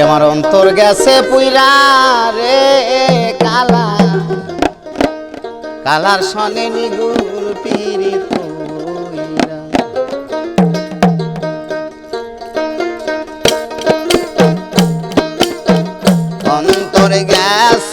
আমার অন্তর গেছে পুইরা রে কালা। কালার সনে নিগুল পিরি অন্তর গ্যাস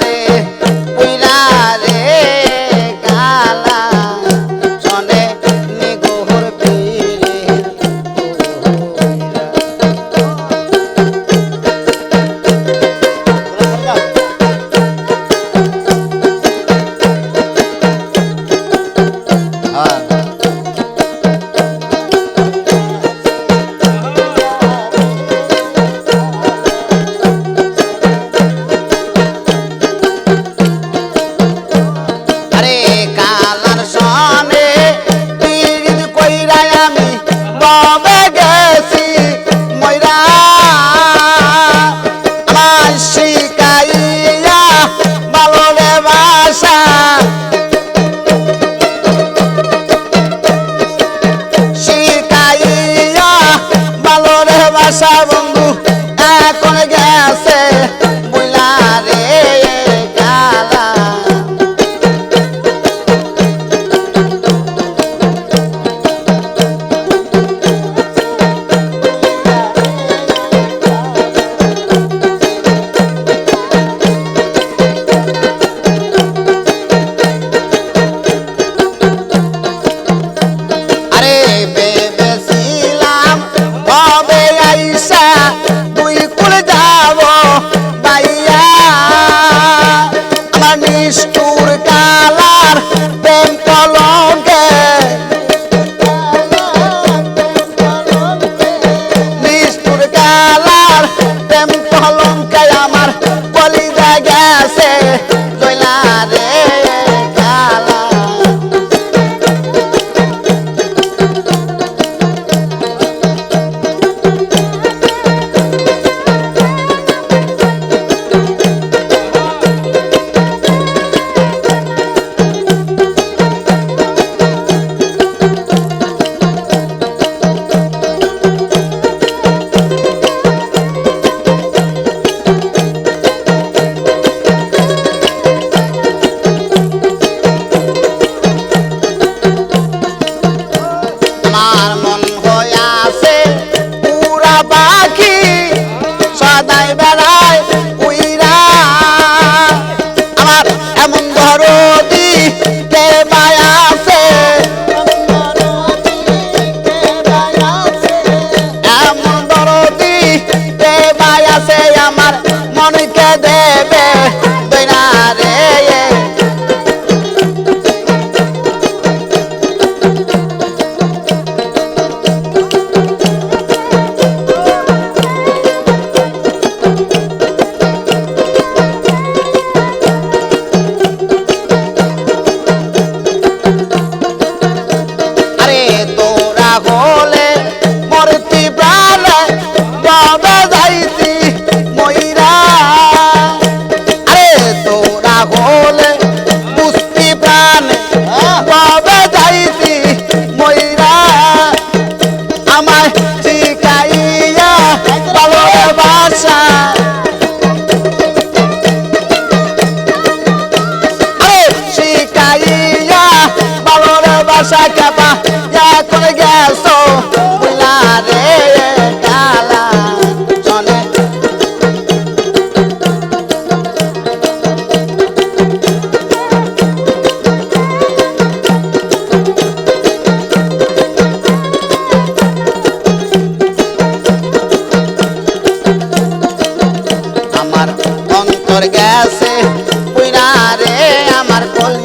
পাখি সদাই sakapa ya colgaso la re cala sone আমার অন্তর গেছে পুইরা রে আমার কলি